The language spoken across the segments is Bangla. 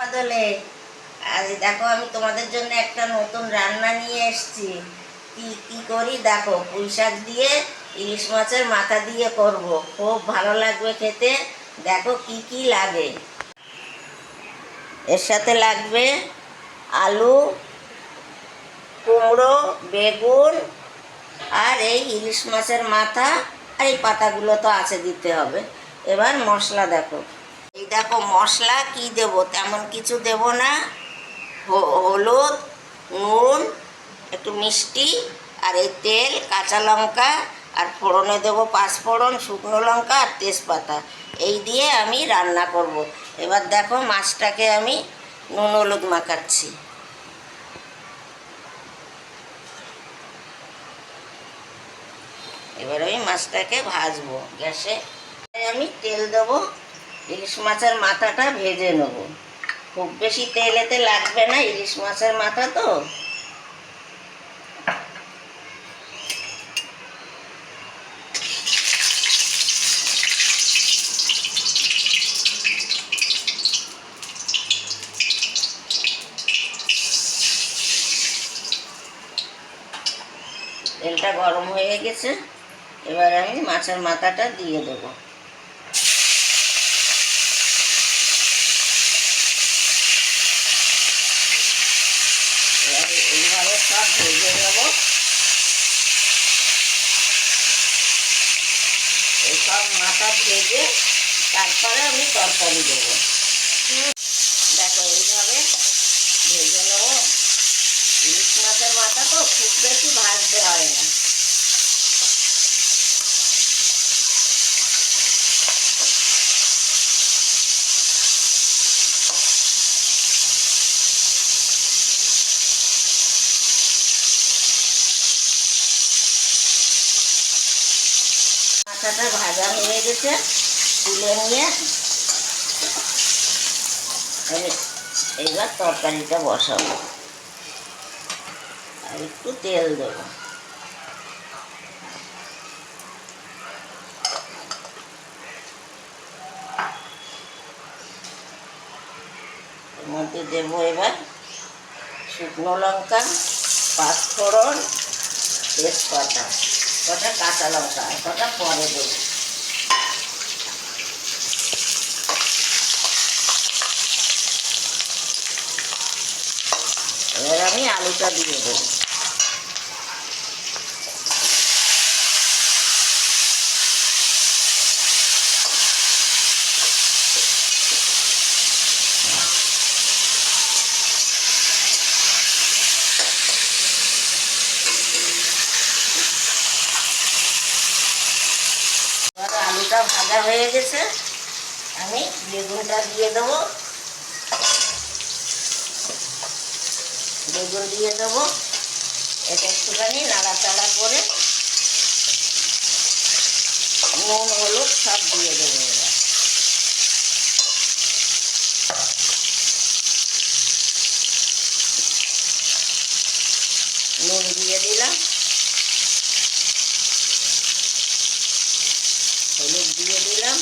বদলে আজ দেখো, আমি তোমাদের জন্য একটা নতুন রান্না নিয়ে এসেছি। কি কি করি? দেখো পুঁই শাক দিয়ে, ইলিশ মাছের মাথা দিয়ে করব। খুব ভালো লাগবে খেতে। দেখো, কি কি লাগে। এর সাথে লাগবে আলু, কুমড়ো, বেগুন, আর এই ইলিশ মাছের মাথা, আর এই পাতাগুলো তো আছে দিতে হবে। এবার মশলা দেখো। এই দেখো মশলা কি দেব? তেমন কিছু দেব না। হলুদ, নুন, একটু মিষ্টি, আর এই তেল, কাঁচা লঙ্কা, আর ফোড়নে দেবো পাঁচফোড়ন শুকনো লঙ্কা, আর তেজপাতা। এই দিয়ে আমি রান্না করব। এবার দেখো মাছটাকে আমি নুন হলুদ মাখাচ্ছি। এবার আমি মাছটাকে ভাজবো। গ্যাসে আমি তেল দেবো। ইলিশ মাছের মাথাটা ভেজে নেব। খুব বেশি তেলেতে লাগবে না ইলিশ মাছের মাথা তো। তেলটা গরম হয়ে গেছে। এবার আমি মাছের মাথাটা দিয়ে দেবো এবারে এইভাবে ভেজে নেব এই মাথা ভেজে তারপরে আমি তরকারি দেবো দেখো, এইভাবে ভেজে নেব। ইলিশ মাছের মাথা তো খুব বেশি ভাজতে হয় না। মাথাটা ভাজা হয়ে গেছে। তুলে নিয়ে আমি এইবার তরকারিটা বসাবো। আর একটু তেল দেবো। মধ্যে দেবো এবার শুকনো লঙ্কা, পাঁচফোড়ন, তেজপাতা। কটা কাঁচা লঙ্কা কটা পরে দেবো। এবার আমি আলুটা দিয়ে দেবো এবার আলুটা ভাজা হয়ে গেছে। আমি বেগুনটা দিয়ে দেবো। বেগুন দিয়ে দেবো। এটা একটুখানি নাড়াচাড়া করে নুন, হলুদ সব দিয়ে দেবো নুন দিয়ে দিলাম হলুদ দিয়ে দিলাম।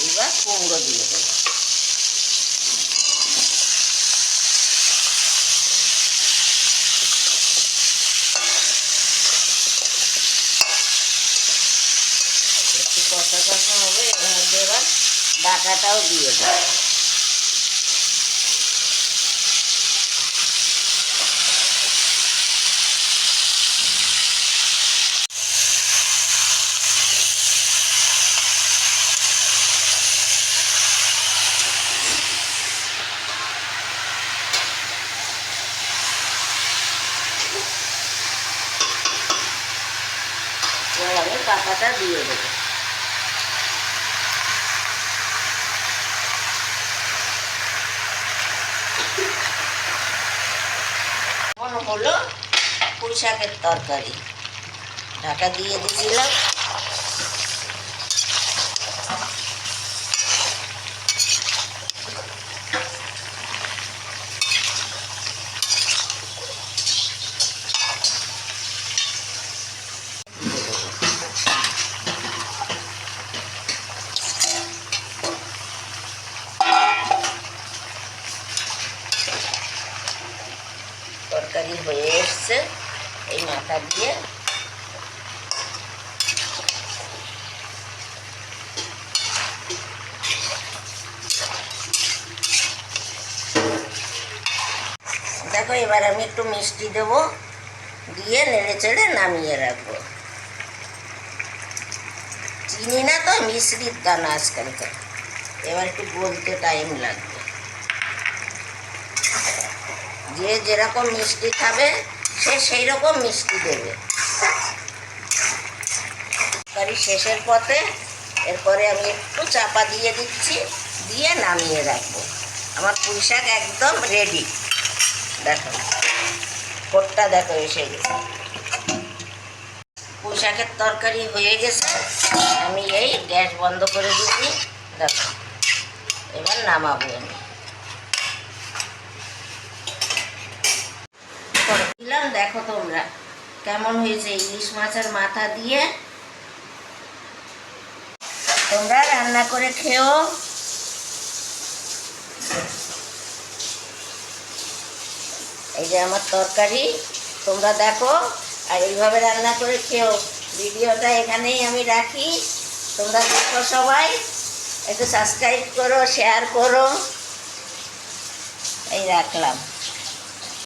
এইবার কুমড়ো দিয়ে দেবো। একটু কষা কষা হবে এর মধ্যে এবার ডাটাটাও দিয়ে দেবো। পাতাটা দিয়ে দেবো। হলো পুঁই শাকের তরকারি। ঢাকা দিয়ে দিয়েছিলাম। ঢাকা দিয়ে। দেখো, এবার আমি একটু মিষ্টি দেবো, দিয়ে নেড়ে চেড়ে নামিয়ে রাখব। চিনি না তো মিশ্রির দানা আজকালকে এবার একটু গলতে টাইম লাগবে। যে যেরকম মিষ্টি খাবে সে সেই রকম মিষ্টি দেবে। তরকারি শেষের পথে এরপরে আমি একটু চাপা দিয়ে দিচ্ছি, দিয়ে নামিয়ে রাখব। আমার পুঁই শাক একদম রেডি দেখো, কোটটা দেখো এসে গেছে। পুঁই শাকের তরকারি হয়ে গেছে। আমি এই গ্যাস বন্ধ করে দিচ্ছি। দেখো, এবার নামাবো আমি। দিলাম, দেখো তোমরা কেমন হয়েছে ইলিশ মাছের মাথা দিয়ে। তোমরা রান্না করে খেও। এই যে আমার তরকারি, তোমরা দেখো, আর এইভাবে রান্না করে খেও। ভিডিওটা এখানেই আমি রাখি। তোমরা দেখো সবাই, একটু সাবস্ক্রাইব করো শেয়ার করো। এই রাখলাম।